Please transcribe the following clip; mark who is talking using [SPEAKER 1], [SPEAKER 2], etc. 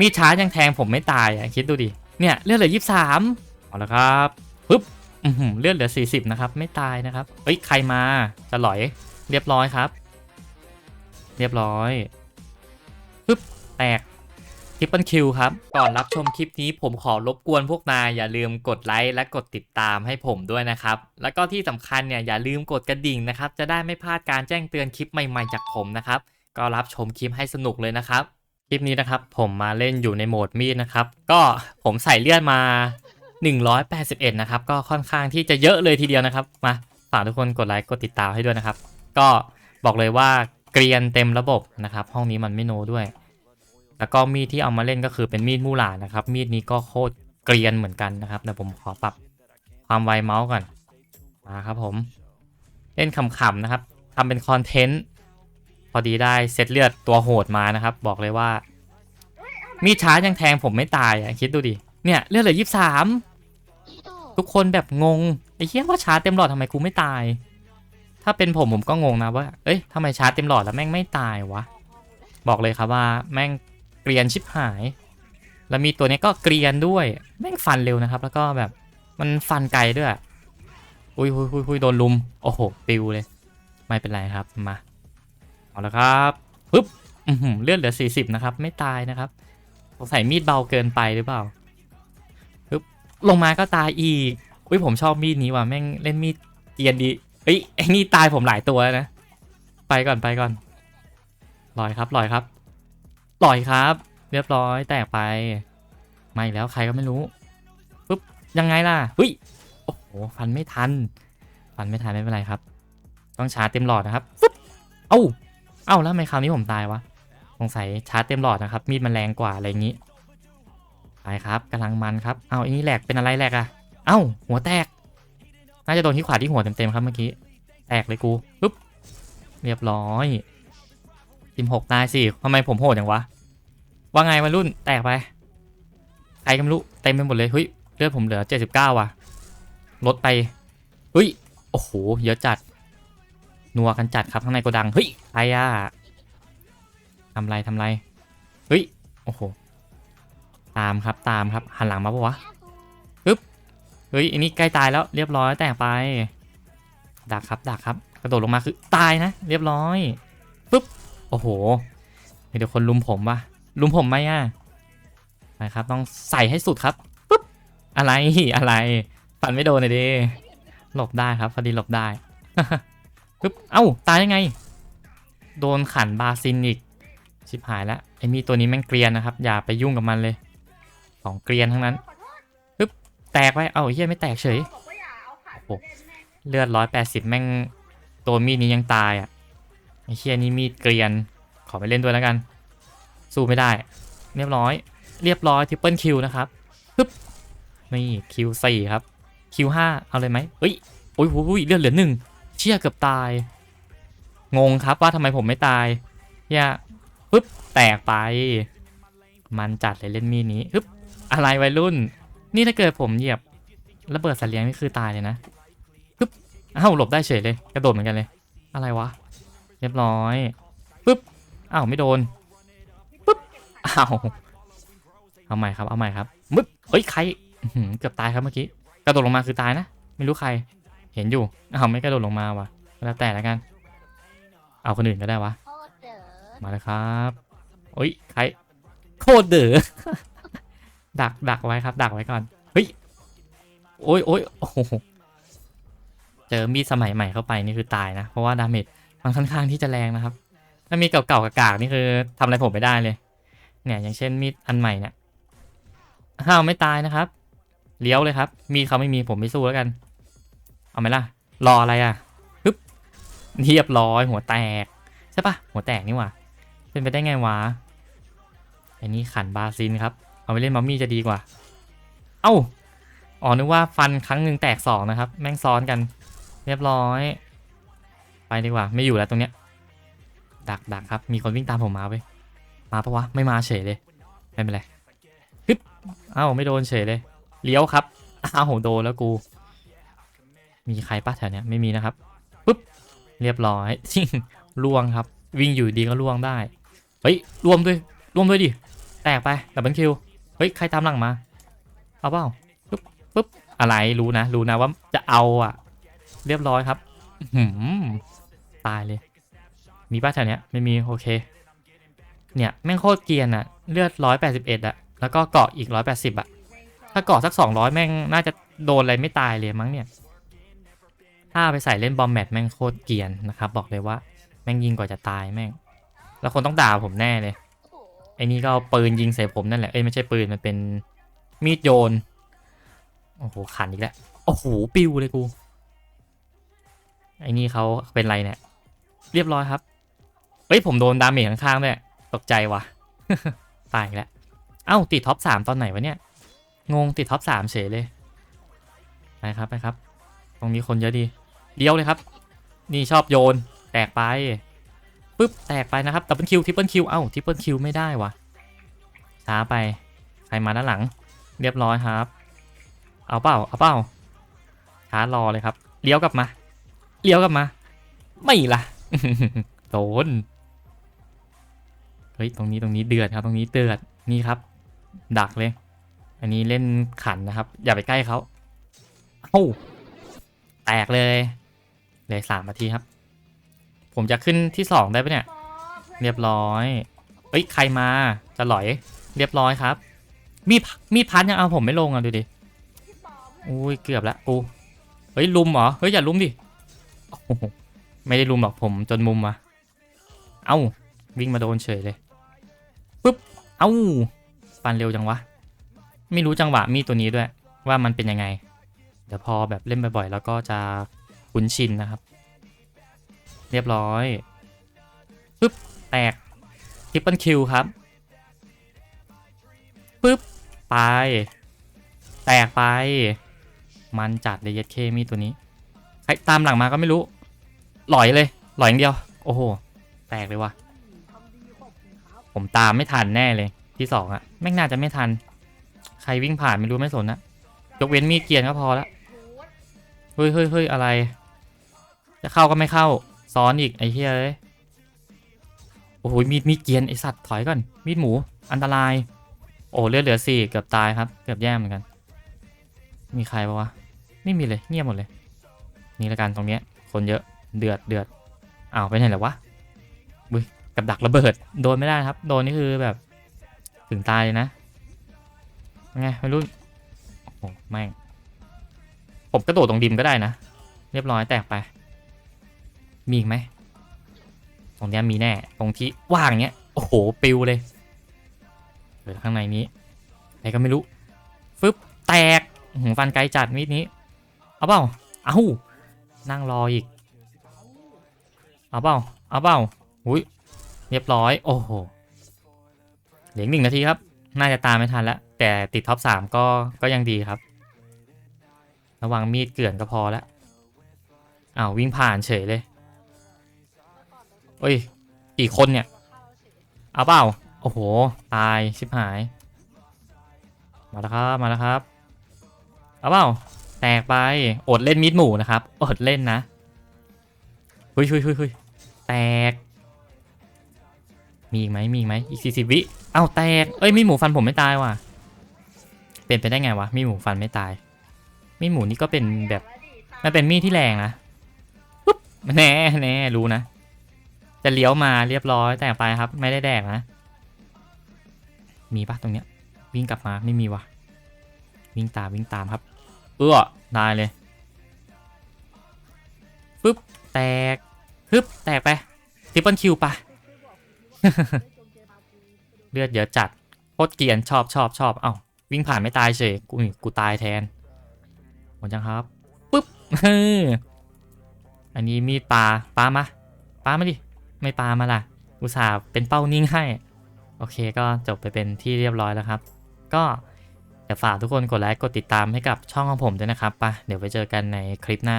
[SPEAKER 1] มีดช้ายังแทงผมไม่ตายอะคิดดูดิ เนี่ยเลือดเหลือยี่สามเอาละครับปึ๊บเลือดเหลือสี่สิบนะครับ ไม่ตายนะครับ เอ้ย ใครมาจะหลอย เรียบร้อยครับ เรียบร้อยปึ๊บ แตกทริปเปิลคิวครับ ก่อนรับชมคลิปนี้ผมขอรบกวนพวกนายอย่าลืมกดไลค์และกดติดตามให้ผมด้วยนะครับ แล้วก็ที่สำคัญเนี่ยอย่าลืมกดกระดิ่งนะครับ จะได้ไม่พลาดการแจ้งเตือนคลิปใหม่ๆจากผมนะครับ ก็รับชมคลิปให้สนุกเลยนะครับ คลิปนี้นะครับ ผมมาเล่นอยู่ในโหมดมีดนะครับ ก็ผมใส่เลือดมา 181 นะครับ ก็ค่อนข้างที่จะเยอะเลยทีเดียวนะครับ มาฝากทุกคนกดไลค์กดติดตามให้ด้วยนะครับ ก็บอกเลยว่าเกรียนเต็มระบบนะครับ ห้องนี้มันไม่โนด้วย แล้วก็มีดที่เอามาเล่นก็คือเป็นมีดมู่หลานะครับ มีดนี้ก็โคตรเกรียนเหมือนกันนะครับเดี๋ยวผมขอปรับความไวเมาส์ก่อนมาครับผม เล่นขำๆนะครับทำเป็นคอนเทนต์ อดีได้เซตเลือดตัวโหดมานะครับ บอกเลยว่า มีช้ายังแทงผมไม่ตายอะคิดดูดิเนี่ยเลือดเหลือยี่สามทุกคนแบบงงไอ้เหี้ยว่าช้าเต็มหลอดทำไมกูไม่ตาย ถ้าเป็นผมผมก็งงนะว่า เอ้ยทำไมชาร์จเต็มหลอดแล้วแม่งไม่ตายวะบอกเลยครับว่าแม่งเกรียนชิบหาย แล้วมีตัวนี้ก็เกรียนด้วยแม่งฟันเร็วนะครับ แล้วก็แบบมันฟันไกลด้วยอุ้ยอุ้ยอุ้ยอุ้ยโดนลุมโอ้โหปิวเลย ไม่เป็นไรครับมา เอาละครับปึ๊บเลือดเหลือ 40 นะครับ ไม่ตายนะครับสงสัยมีดเบาเกินไปหรือเปล่าปึ๊บลงมาก็ตายอีกอุ้ยผมชอบมีดนี้ว่ะแม่งเล่นมีดเกียนดีเอ้ยไอ้นี่ตายผมหลายตัวแล้วนะ ไปก่อนไปก่อนลอยครับลอยครับลอยครับ เรียบร้อยแตกไปไมาอีกแล้วใครก็ไม่รู้ปึ๊บยังไงล่ะเฮ้ยโอ้โหฟันไม่ทันฟันไม่ทันไม่เป็นไรครับ ต้องชาร์จเต็มหลอดนะครับฟึบเอ้า เอ้าแล้วทำไมคราวนี้ผมตายวะ สงสัยชาร์จเต็มหลอดนะครับ มีดมันแรงกว่าอะไรอย่างนี้ ไปครับกำลังมันครับ เอ้าอันนี้แหลกเป็นอะไรแหลกอะเอ้า หัวแตก น่าจะโดนที่ขวาที่หัวเต็มๆครับเมื่อกี้ แตกเลยกูปึ๊บ เรียบร้อยทีมหกตายสิทำไมผมโหดอย่างวะ ว่าไงวัยรุ่นแตกไป ใครก็ไม่รู้เต็มไปหมดเลยเฮ้ยเลือดผมเหลือ 79ว่ะ ลดไปเฮ้ย โอ้โห เยอะจัด นัวกันจัดครับข้างในโกดัง เฮ้ยใครอะทำไรทำไร เฮ้ย โอ้โห ตามครับตามครับ หันหลังมาปะวะปึ๊บ เฮ้ย อันนี้ใกล้ตายแล้วเรียบร้อยแตกไป ดักครับดักครับ กระโดดลงมาคือตายนะ เรียบร้อยปึ๊บ โอ้โหเดี๋ยวคนลุมผมวะลุมผมไหมอะนะครับ ต้องใส่ให้สุดครับปึ๊บ อะไรอะไรฟันไม่โดนเลยดิหลบได้ครับพอดีหลบได้ ปึ๊บ เอ้า ตายยังไง โดนขันบาซินอีก ชิบหายแล้วไอ้มีตัวนี้แม่งเกรียนนะครับ อย่าไปยุ่งกับมันเลย ของเกรียนทั้งนั้นปึ๊บ แตกไป เอ้าเฮียไม่แตกเฉยโอ้เลือดร้อยแปดสิบแม่ง ตัวมีดนี้ยังตายอะ ไอ้เฮียนี่มีดเกรียน ขอไปเล่นด้วยแล้วกัน สู้ไม่ได้ เรียบร้อย เรียบร้อยทริปเปิลคิวนะครับปึ๊บ นี่คิวสี่ครับคิวห้าเอาเลยไหมเฮ้ย โอ้ยโอ้ยเลือดเหลือหนึ่ง ชี่ยเกือบตาย งงครับว่าทำไมผมไม่ตายอย่าปึ๊บแตกไป มันจัดเลยเล่นมีนี้ปึ๊บอะไรวัยรุ่น นี่ถ้าเกิดผมเหยียบระเบิดสัตว์เลี้ยงนี่คือตายเลยนะปึ๊บอ้าวหลบได้เฉยเลย กระโดดเหมือนกันเลย อะไรวะ เรียบร้อยปึ๊บอ้าวไม่โดนปึ๊บอ้าวเอาใหม่ครับเอาใหม่ครับมึบเฮ้ยใครเกือบตายครับเมื่อกี้กระโดดลงมาคือตายนะ ไม่รู้ใคร เห็นอยู่อ้าวไม่กระโดดลงมาว่ะแล้วแต่ละกัน เอาคนอื่นก็ได้วะ
[SPEAKER 2] โคตรเด๋อ
[SPEAKER 1] มาเลยครับโอ้ยใครโคตรเด๋อดักดักไว้ครับ ดักไว้ก่อน เฮ้ย โอ้ยโอ้ยโอ้โหเจอมีดสมัยใหม่เข้าไปนี่คือตายนะ เพราะว่าดาเมจมันค่อนข้างที่จะแรงนะครับ ถ้ามีเก่าๆกากๆนี่คือทำอะไรผมไม่ได้เลย เนี่ยอย่างเช่นมีดอันใหม่เนี่ยห้าวไม่ตายนะครับ เลี้ยวเลยครับ มีดเขาไม่มีผมไม่สู้แล้วกัน เอาไหมล่ะ รออะไรอะปึ๊บเรียบร้อยหัวแตก ใช่ปะหัวแตกนี่หว่า เป็นไปได้ไงวะไอ้นี่ขันบาซินครับ เอาไปเล่นมัมมี่จะดีกว่า เอ้า อ๋อนึกว่าฟันครั้งหนึ่งแตกสองนะครับ แม่งซ้อนกัน เรียบร้อย ไปดีกว่า ไม่อยู่แล้วตรงเนี้ย ดักดักครับ มีคนวิ่งตามผมมาเว้ย มาปะวะ ไม่มาเฉยเลย ไม่เป็นไรฮึบเอ้าไม่โดนเฉยเลย เลี้ยวครับ อ้าวโดนแล้วกู มีใครปะแถวเนี้ยไม่มีนะครับปุ๊บเรียบร้อยล่วงครับ วิ่งอยู่ดีก็ล่วงได้เฮ้ยรวมด้วยรวมด้วยดิแตกไปดับเบิลคิวเฮ้ยใครตามหลังมาเอาเปล่าปุ๊บปุ๊บอะไรรู้นะรู้นะว่าจะเอาอะ เรียบร้อยครับหือตายเลย มีป้าแถวเนี้ยไม่มีโอเค เนี่ยแม่งโคตรเกียนอะ เลือดร้อยแปดสิบเอ็ดอะแล้วก็เกาะอีกร้อยแปดสิบอะ ถ้าเกาะสักสองร้อยแม่งน่าจะโดนอะไรไม่ตายเลยมั้งเนี่ย ถ้าไปใส่เล่นบอมแมทแม่งโคตรเกียนนะครับ บอกเลยว่า แม่งยิงกว่าจะตายแม่ง แล้วคนต้องด่าผมแน่เลย ไอ้นี่ก็เอาปืนยิงใส่ผมนั่นแหละ เอ้ยไม่ใช่ปืนมันเป็นมีดโยน โอ้โหขันอีกแล้ว โอ้โหปิวเลยกู ไอ้นี่เขาเป็นไรเนี่ย เรียบร้อยครับ เฮ้ยผมโดนดาเมจข้างๆด้วยตกใจว่ะตายแล้ว เอ้าติดท็อปสามตอนไหนวะเนี่ย งงติดท็อปสามเฉยเลย ไปครับไปครับ ตรงนี้คนเยอะดี เดียวเลยครับ นี่ชอบโยน แตกไปปึ๊บแตกไปนะครับดับเบิลคิวทริปเปิลคิวเอ้าทริปเปิลคิวไม่ได้วะช้าไป ใครมาด้านหลัง เรียบร้อยครับ เอาเปล่าเอาเปล่าช้ารอเลยครับ เลี้ยวกลับมา เลี้ยวกลับมา ไม่ล่ะโดนเฮ้ยตรงนี้ตรงนี้เดือดครับ ตรงนี้เดือดนี่ครับ ดักเลย อันนี้เล่นขันนะครับ อย่าไปใกล้เขาเอ้าแตกเลย เหลยสามนาทีครับ ผมจะขึ้นที่สองได้ปะเนี่ย เรียบร้อย เอ้ย ใครมา จะหลอย เรียบร้อยครับ มีดมีดพันยังเอาผมไม่ลงอะดูดิ อุ้ย เกือบละกูเฮ้ยลุมเหรอ เฮ้ยอย่าลุมดิ ไม่ได้ลุมหรอกผมจนมุมมาเอ้า วิ่งมาโดนเฉยเลยปึ๊บ เอ้าปันเร็วจังวะ ไม่รู้จังหวะมีตัวนี้ด้วย ว่ามันเป็นยังไง เดี๋ยวพอแบบเล่นบ่อยๆ แล้วก็จะ คุ้นชินนะครับ เรียบร้อยปึ๊บแตกทริปเปิลคิวครับปึ๊บไป แตกไป มันจัดเลยเยดเคมีตัวนี้ใครตามหลังมาก็ไม่รู้ หลอยเลย หลอยอย่างเดียว โอ้โห แตกเลยว่ะ ผมตามไม่ทันแน่เลย ที่สองอะแม่งน่าจะไม่ทัน ใครวิ่งผ่านไม่รู้ไม่สนนะยกเว้นมีเกียนก็พอละ เฮ้ยเฮ้ยเฮ้ยอะไร จะเข้าก็ไม่เข้า ซ้อนอีกไอ้เหี้ยเอ้ยโอ้โหมีดมีดเกียนไอสัตว์ถอยก่อน มีดหมู อันตราย โอ้เลือดเหลือสี่เกือบตายครับ เกือบแย่เหมือนกัน มีใครปะวะ ไม่มีเลยเงียบหมดเลย นี่ละกันตรงเนี้ย คนเยอะเดือดเดือดอ้าวไปไหนแล้ววะบุยกับดักระเบิด โดนไม่ได้ครับ โดนนี่คือแบบถึงตายเลยนะไงไม่รู้โอ้โหแม่ง ผมกระโดดตรงดิมก็ได้นะ เรียบร้อยแตกไป มีอีกไหม ตรงนี้มีแน่ ตรงที่ว่างเนี้ย โอ้โห ปิวเลยเดี๋ยวข้างในนี้อะไรก็ไม่รู้ ฟึบ แตกหูฟันไกลจัดมีดนี้ เอาเปล่า เอานั่งรออีก เอาเปล่า เอาเปล่าอุ้ย เรียบร้อย โอ้โห เหลืออกหนึ่งนาทีครับ น่าจะตามไม่ทันแล้ว แต่ติดท็อปสามก็ ก็ยังดีครับ ระวังมีดเกลื่อนก็พอแล้วอ้าววิ่งผ่านเฉยเลยเอ้ยกี่คนเนี่ย เอาเปล่า โอ้โห ตายชิบหาย มาแล้วครับ มาแล้วครับ เอาเปล่า แตกไป อดเล่นมีดหมูนะครับ อดเล่นนะเฮ้ยเฮ้ยเฮ้ยเฮ้ยแตก มีอีกไหมมีอีกไหมอีกสี่สิบวิ เอ้าแตก เอ้ยมีหมูฟันผมไม่ตายว่ะ เป็นไปได้ไงวะ มีหมูฟันไม่ตาย มีดหมูนี่ก็เป็นแบบ มันเป็นมีดที่แรงนะปุ๊บแน่แน่รู้นะ จะเลี้ยวมาเรียบร้อยแต่ไปครับ ไม่ได้แดกนะ มีปะตรงเนี้ย วิ่งกลับมาไม่มีวะวิ่งตามวิ่งตามครับ เอื้อได้เลยปึ๊บแตกปึ๊บแตกไปทิปเปิลคิวปะเลือดเยอะจัดโคตรเกียนชอบชอบชอบเอ้าวิ่งผ่านไม่ตายเฉยกูกูตายแทน หมดยังครับปุ๊บเอันนี้มีดปลาปลามาปลามาดิไม่ปลามาล่ะ อุตส่าห์เป็นเป้านิ่งให้ โอเคก็จบไปเป็นที่เรียบร้อยแล้วครับ ก็อย่าฝากทุกคนกดไลค์กดติดตามให้กับช่องของผมด้วยนะครับไปะเดี๋ยวไปเจอกันในคลิปหน้า